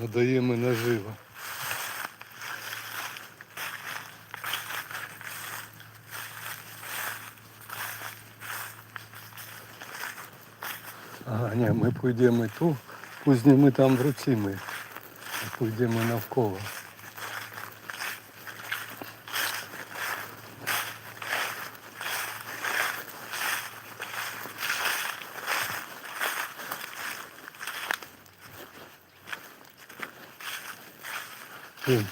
надаємо наживо. Ага, ні, ми пойдемо ту, пізні ми там в ми. а Пойдемо навколо. Ten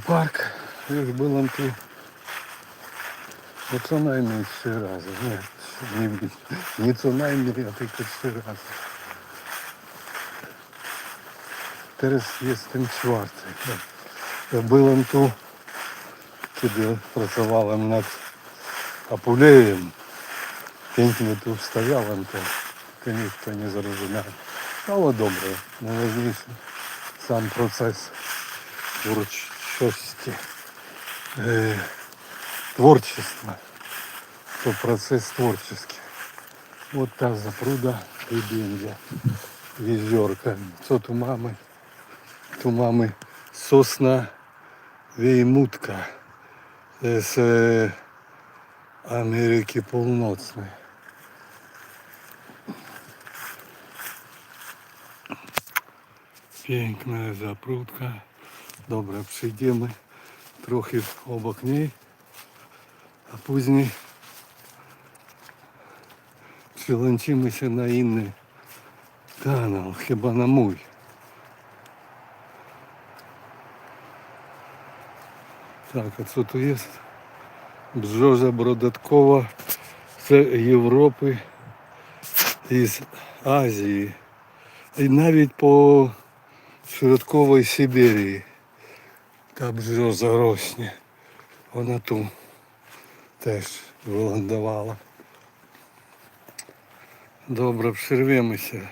парк, як було тут. No co najmniej trzy razy, nie, nie, nie co najmniej, a tylko trzy razy. Teraz jestem czwarty. Ja byłem tu, kiedy pracowałem nad Apulejem. Pięknie tu wstawiałem to, to nikt to nie zrozumiał. Ale dobre, najważniejszy sam proces twórczości. Yy, творчество, то процесс творческий. Вот та запруда Рибензя, везерка. Тут у мамы, у мамы сосна веймутка з е, Америки Полночной. Piękna запрудка. Добре, przyjdziemy трохи обок неї. А przełączymy się na inny kanał, chyba na mój. Так, а що тут є? Бжожа Бродаткова з Європи, із Азії. І навіть по Широтковій Сибірії. Та бжоза росне. Вона тут теж виландувала. Добре, обширвемося.